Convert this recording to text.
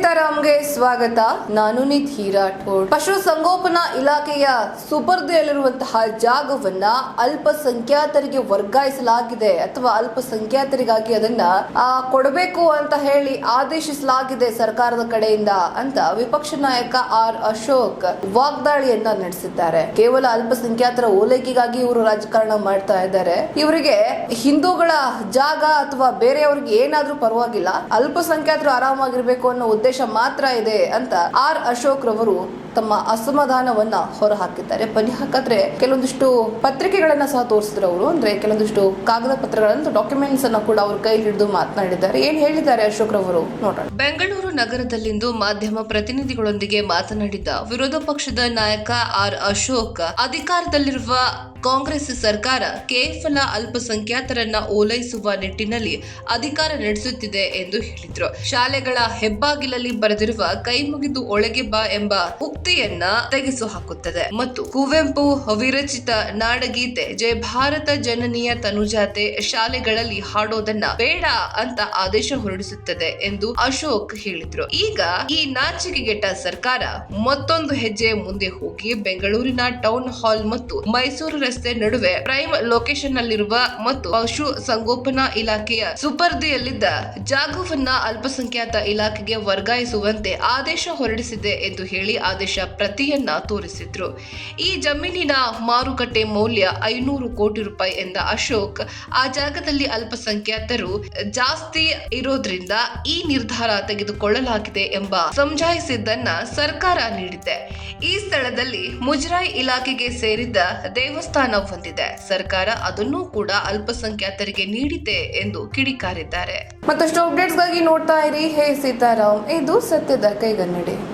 ಸೀತಾರಾಮ್ಗೆ ಸ್ವಾಗತ. ನಾನು ನಿಧಿ ರಾಠೋಡ್. ಪಶು ಸಂಗೋಪನಾ ಇಲಾಖೆಯ ಸುಪರ್ದೆಯಲ್ಲಿರುವಂತಹ ಜಾಗವನ್ನ ಅಲ್ಪಸಂಖ್ಯಾತರಿಗೆ ವರ್ಗಾಯಿಸಲಾಗಿದೆ ಅಥವಾ ಅಲ್ಪಸಂಖ್ಯಾತರಿಗಾಗಿ ಅದನ್ನ ಕೊಡಬೇಕು ಅಂತ ಹೇಳಿ ಆದೇಶಿಸಲಾಗಿದೆ ಸರ್ಕಾರದ ಕಡೆಯಿಂದ ಅಂತ ವಿಪಕ್ಷ ನಾಯಕ ಆರ್ ಅಶೋಕ್ ವಾಗ್ದಾಳಿಯನ್ನ ನಡೆಸಿದ್ದಾರೆ. ಕೇವಲ ಅಲ್ಪಸಂಖ್ಯಾತರ ಓಲೈಕೆಗಾಗಿ ಇವರು ರಾಜಕಾರಣ ಮಾಡ್ತಾ ಇದ್ದಾರೆ. ಇವರಿಗೆ ಹಿಂದೂಗಳ ಜಾಗ ಅಥವಾ ಬೇರೆಯವ್ರಿಗೆ ಏನಾದ್ರೂ ಪರವಾಗಿಲ್ಲ. ಅಲ್ಪಸಂಖ್ಯಾತರು ಆರಾಮಾಗಿರ್ಬೇಕು ಅನ್ನೋ ಉದ್ದೇಶ ಮಾತ್ರ ಇದೆ ಅಂತ ಆರ್ ಅಶೋಕ್ ರವರು ತಮ್ಮ ಅಸಮಾಧಾನವನ್ನ ಹೊರಹಾಕಿದ್ದಾರೆ. ಬನ್ನಿ ಹಾಕಿದ್ರೆ ಕೆಲವೊಂದಿಷ್ಟು ಪತ್ರಿಕೆಗಳನ್ನ ಸಹ ತೋರಿಸಿದ್ರು ಅವರು. ಅಂದ್ರೆ ಕೆಲವೊಂದಿಷ್ಟು ಕಾಗದ ಪತ್ರಗಳನ್ನು ಡಾಕ್ಯುಮೆಂಟ್ಸ್ ಅನ್ನ ಕೂಡ ಅವ್ರ ಕೈ ಹಿಡಿದು ಮಾತನಾಡಿದ್ದಾರೆ. ಏನ್ ಹೇಳಿದ್ದಾರೆ ಅಶೋಕ್ ರವರು? ನೋಡೋಣ. ಬೆಂಗಳೂರು ನಗರದಲ್ಲಿಂದು ಮಾಧ್ಯಮ ಪ್ರತಿನಿಧಿಗಳೊಂದಿಗೆ ಮಾತನಾಡಿದ ವಿರೋಧ ಪಕ್ಷದ ನಾಯಕ ಆರ್ ಅಶೋಕ್, ಅಧಿಕಾರದಲ್ಲಿರುವ ಕಾಂಗ್ರೆಸ್ ಸರ್ಕಾರ ಕೇವಲ ಅಲ್ಪಸಂಖ್ಯಾತರನ್ನ ಓಲೈಸುವ ನಿಟ್ಟಿನಲ್ಲಿ ಅಧಿಕಾರ ನಡೆಸುತ್ತಿದೆ ಎಂದು ಹೇಳಿದ್ರು. ಶಾಲೆಗಳ ಹೆಬ್ಬಾಗಿಲಲ್ಲಿ ಬರೆದಿರುವ ಕೈ ಮುಗಿದು ಒಳಗೆ ಬಾ ಎಂಬ ಉಕ್ತಿಯನ್ನ ತೆಗೆಸು ಹಾಕುತ್ತದೆ ಮತ್ತು ಕುವೆಂಪು ವಿರಚಿತ ನಾಡಗೀತೆ ಜಯ ಭಾರತ ಜನನೀಯ ತನುಜಾತೆ ಶಾಲೆಗಳಲ್ಲಿ ಹಾಡೋದನ್ನ ಬೇಡ ಅಂತ ಆದೇಶ ಹೊರಡಿಸುತ್ತದೆ ಎಂದು ಅಶೋಕ್ ಹೇಳಿದ್ರು. ಈಗ ಈ ನಾಚಿಕೆಗೆಟ್ಟ ಸರ್ಕಾರ ಮತ್ತೊಂದು ಹೆಜ್ಜೆ ಮುಂದೆ ಹೋಗಿ ಬೆಂಗಳೂರಿನ ಟೌನ್ ಹಾಲ್ ಮತ್ತು ಮೈಸೂರು ರಸ್ತೆ ನಡುವೆ ಪ್ರೈಮ್ ಲೊಕೇಶನ್ ನಲ್ಲಿರುವ ಮತ್ತು ಪಶು ಸಂಗೋಪನಾ ಇಲಾಖೆಯ ಸುಪರ್ದಿಯಲ್ಲಿದ್ದ ಜಾಗವನ್ನ ಅಲ್ಪಸಂಖ್ಯಾತ ಇಲಾಖೆಗೆ ವರ್ಗಾಯಿಸುವಂತೆ ಆದೇಶ ಹೊರಡಿಸಿದೆ ಎಂದು ಹೇಳಿ ಆದೇಶ ಪ್ರತಿಯನ್ನ ತೋರಿಸಿದ್ರು. ಈ ಜಮೀನಿನ ಮಾರುಕಟ್ಟೆ ಮೌಲ್ಯ ಐನೂರು ಕೋಟಿ ರೂಪಾಯಿ ಎಂದ ಅಶೋಕ್, ಆ ಜಾಗದಲ್ಲಿ ಅಲ್ಪಸಂಖ್ಯಾತರು ಜಾಸ್ತಿ ಇರೋದ್ರಿಂದ ಈ ನಿರ್ಧಾರ ತೆಗೆದುಕೊಳ್ಳಲಾಗಿದೆ ಎಂಬ ಸಮಜಾಯಿಸಿದ್ದನ್ನ ಸರ್ಕಾರ ನೀಡಿದೆ. ಈ ಸ್ಥಳದಲ್ಲಿ ಮುಜರಾಯಿ ಇಲಾಖೆಗೆ ಸೇರಿದ್ದ ದೇವಸ್ಥಾನ ಹೊಂದಿದೆ. ಸರ್ಕಾರ ಅದನ್ನೂ ಕೂಡ ಅಲ್ಪಸಂಖ್ಯಾತರಿಗೆ ನೀಡಿದೆ ಎಂದು ಕಿಡಿಕಾರಿದ್ದಾರೆ. ಮತ್ತಷ್ಟು ಅಪ್ಡೇಟ್ಸ್ಗಾಗಿ ನೋಡ್ತಾ ಇರಿ. ಹೇ ಸೀತಾರಾಮ್, ಇದು ಸತ್ಯದ ಕೈಗನ್ನಡಿ.